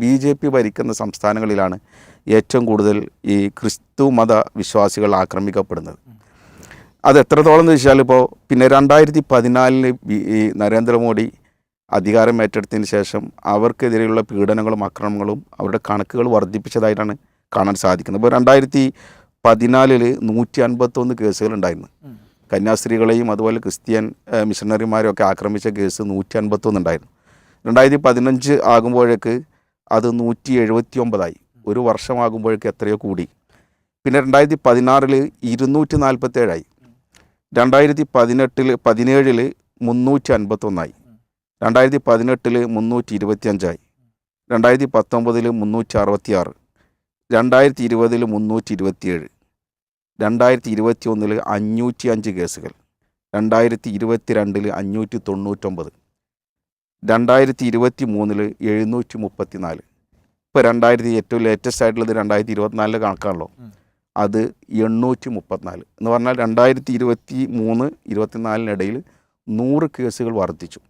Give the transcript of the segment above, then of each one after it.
B J P ഭരിക്കുന്ന സംസ്ഥാനങ്ങളിലാണ് ഏറ്റവും കൂടുതൽ ഈ ക്രിസ്തു മത വിശ്വാസികൾ ആക്രമിക്കപ്പെടുന്നത്. അത് എത്രത്തോളം എന്ന് വെച്ചാൽ ഇപ്പോൾ പിന്നെ രണ്ടായിരത്തി പതിനാലിൽ ഈ നരേന്ദ്രമോദി അധികാരം ഏറ്റെടുത്തതിന് ശേഷം അവർക്കെതിരെയുള്ള പീഡനങ്ങളും ആക്രമണങ്ങളും അവരുടെ കണക്കുകൾ വർദ്ധിപ്പിച്ചതായിട്ടാണ് കാണാൻ സാധിക്കുന്നത്. ഇപ്പോൾ രണ്ടായിരത്തി പതിനാലിൽ നൂറ്റി അൻപത്തൊന്ന് കേസുകളുണ്ടായിരുന്നു കന്യാസ്ത്രീകളെയും അതുപോലെ ക്രിസ്ത്യൻ മിഷണറിമാരെയൊക്കെ ആക്രമിച്ച കേസ് നൂറ്റി അൻപത്തൊന്ന് ഉണ്ടായിരുന്നു. രണ്ടായിരത്തി പതിനഞ്ച് ആകുമ്പോഴേക്ക് അത് നൂറ്റി എഴുപത്തി ഒമ്പതായി ഒരു വർഷമാകുമ്പോഴേക്ക് എത്രയോ കൂടി. പിന്നെ രണ്ടായിരത്തി പതിനാറിൽ ഇരുന്നൂറ്റി നാൽപ്പത്തേഴായി രണ്ടായിരത്തി പതിനെട്ടിൽ പതിനേഴിൽ മുന്നൂറ്റി അൻപത്തൊന്നായി രണ്ടായിരത്തി പതിനെട്ടിൽ മുന്നൂറ്റി ഇരുപത്തിയഞ്ചായി രണ്ടായിരത്തി പത്തൊമ്പതിൽ മുന്നൂറ്റി അറുപത്തി ആറ് രണ്ടായിരത്തി ഇരുപതിൽ മുന്നൂറ്റി ഇരുപത്തിയേഴ് രണ്ടായിരത്തി ഇരുപത്തി ഒന്നിൽ അഞ്ഞൂറ്റി അഞ്ച് കേസുകൾ. രണ്ടായിരത്തി ഇരുപത്തി രണ്ടിൽ അഞ്ഞൂറ്റി തൊണ്ണൂറ്റൊമ്പത് രണ്ടായിരത്തി ഇരുപത്തി മൂന്നിൽ എഴുന്നൂറ്റി മുപ്പത്തി നാല് ഇപ്പോൾ രണ്ടായിരത്തി ഏറ്റവും ലേറ്റസ്റ്റ് ആയിട്ടുള്ളത് രണ്ടായിരത്തി ഇരുപത്തിനാലിലെ കണക്കാണല്ലോ അത് എണ്ണൂറ്റി മുപ്പത്തിനാല് എന്ന് പറഞ്ഞാൽ രണ്ടായിരത്തി ഇരുപത്തി മൂന്ന് ഇരുപത്തിനാലിനിടയിൽ നൂറ് കേസുകൾ വർദ്ധിച്ചു.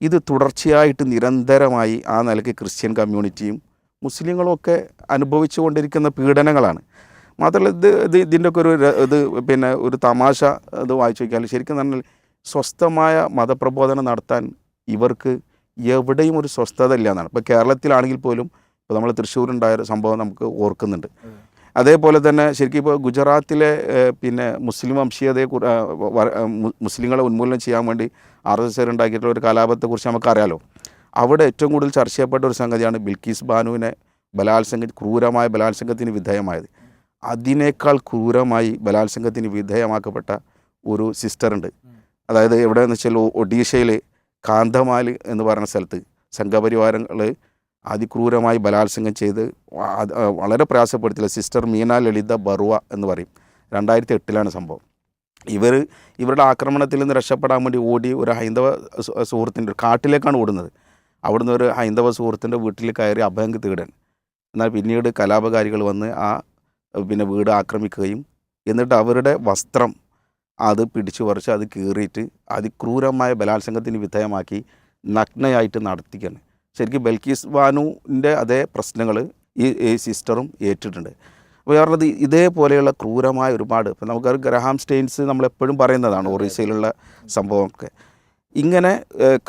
ഇത് തുടർച്ചയായിട്ട് നിരന്തരമായി ആ നിലയ്ക്ക് ക്രിസ്ത്യൻ കമ്മ്യൂണിറ്റിയും മുസ്ലിങ്ങളുമൊക്കെ അനുഭവിച്ചു കൊണ്ടിരിക്കുന്ന പീഡനങ്ങളാണ്. മാത്രമല്ല ഇത് ഇത് ഇതിന്റെയൊക്കെ ഒരു ഇത് പിന്നെ ഒരു തമാശ ഇത് വായിച്ചു നോക്കിയാൽ ശരിക്കും പറഞ്ഞാൽ സ്വസ്ഥമായ മതപ്രബോധനം നടത്താൻ ഇവർക്ക് എവിടെയും ഒരു സ്വസ്ഥത ഇല്ല എന്നാണ് ഇപ്പോൾ കേരളത്തിലാണെങ്കിൽ പോലും ഇപ്പോൾ നമ്മൾ തൃശ്ശൂരുണ്ടായ ഒരു സംഭവം നമുക്ക് ഓർക്കുന്നുണ്ട്. അതേപോലെ തന്നെ ശരിക്കും ഇപ്പോൾ ഗുജറാത്തിലെ പിന്നെ മുസ്ലിം വംശീയതയെ മുസ്ലിങ്ങളെ ഉന്മൂലനം ചെയ്യാൻ വേണ്ടി ആർ എസ് എസ് ഉണ്ടാക്കിയിട്ടുള്ള ഒരു കലാപത്തെക്കുറിച്ച് നമുക്കറിയാലോ. അവിടെ ഏറ്റവും കൂടുതൽ ചർച്ച ചെയ്യപ്പെട്ട ഒരു സംഗതിയാണ് ബിൽക്കീസ് ബാനുവിനെ ബലാത്സംഗ ക്രൂരമായ ബലാത്സംഗത്തിന് വിധേയമായത്. അതിനേക്കാൾ ക്രൂരമായി ബലാത്സംഗത്തിന് വിധേയമാക്കപ്പെട്ട ഒരു സിസ്റ്ററുണ്ട്. അതായത് എവിടെയെന്ന് വെച്ചാൽ ഒഡീഷയിൽ കാന്തമാൽ എന്ന് പറയുന്ന സ്ഥലത്ത് സംഘപരിവാരങ്ങൾ അതിക്രൂരമായി ബലാത്സംഗം ചെയ്ത് വളരെ പ്രയാസപ്പെടുത്തില്ല. സിസ്റ്റർ മീന ലളിത ബറുവ എന്ന് പറയും. രണ്ടായിരത്തി എട്ടിലാണ് സംഭവം. ഇവർ ഇവരുടെ ആക്രമണത്തിൽ നിന്ന് രക്ഷപ്പെടാൻ വേണ്ടി ഓടി ഒരു ഹൈന്ദവ സുഹൃത്തിന്റെ കാട്ടിലേക്കാണ് ഓടുന്നത്. അവിടുന്ന് ഒരു ഹൈന്ദവ സുഹൃത്തിന്റെ വീട്ടിൽ കയറി അഭയം തേടാൻ. എന്നാൽ പിന്നീട് കലാപകാരികൾ വന്ന് ആ പിന്നെ വീട് ആക്രമിക്കുകയും എന്നിട്ട് അവരുടെ വസ്ത്രം അത് പിടിച്ചു പറിച്ച് അത് കീറിയിട്ട് അതിക്രൂരമായ ബലാത്സംഗത്തിന് വിധേയമാക്കി നഗ്നയായിട്ട് നടത്തിക്കാണ്. ശരിക്കും ബൽക്കീസ് ബാനുവിന്റെ അതേ പ്രശ്നങ്ങൾ ഈ ഈ സിസ്റ്ററും ഏറ്റിട്ടുണ്ട്. അപ്പോൾ പറഞ്ഞത് ഇതേപോലെയുള്ള ക്രൂരമായ ഒരുപാട് ഇപ്പം നമുക്ക് ഗ്രഹാം സ്റ്റെയിൻസ് നമ്മളെപ്പോഴും പറയുന്നതാണ് ഒറീസയിലുള്ള സംഭവമൊക്കെ. ഇങ്ങനെ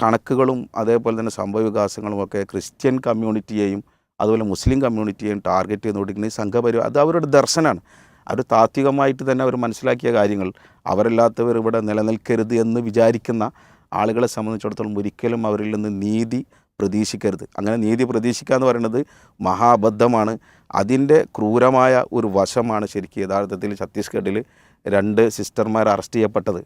കണക്കുകളും അതേപോലെ തന്നെ സംഭവ വികാസങ്ങളും ഒക്കെ ക്രിസ്ത്യൻ കമ്മ്യൂണിറ്റിയെയും അതുപോലെ മുസ്ലിം കമ്മ്യൂണിറ്റിയെയും ടാർഗറ്റ് ചെയ്തുകൊണ്ടിരിക്കുന്ന സംഘപരിവാർ അത് അവരുടെ ദർശനമാണ്. അവർ താത്വികമായിട്ട് തന്നെ അവർ മനസ്സിലാക്കിയ കാര്യങ്ങൾ. അവരല്ലാത്തവർ ഇവിടെ നിലനിൽക്കരുത് എന്ന് വിചാരിക്കുന്ന ആളുകളെ സംബന്ധിച്ചിടത്തോളം ഒരിക്കലും അവരിൽ നിന്ന് നീതി പ്രതീക്ഷിക്കരുത്. അങ്ങനെ നീതി പ്രതീക്ഷിക്കുക എന്ന് പറയുന്നത് മഹാബദ്ധമാണ്. അതിന്റെ ക്രൂരമായ ഒരു വശമാണ് ശരിക്കും യഥാർത്ഥത്തിൽ ഛത്തീസ്ഗഡിൽ രണ്ട് സിസ്റ്റർമാർ അറസ്റ്റ് ചെയ്യപ്പെട്ടത്.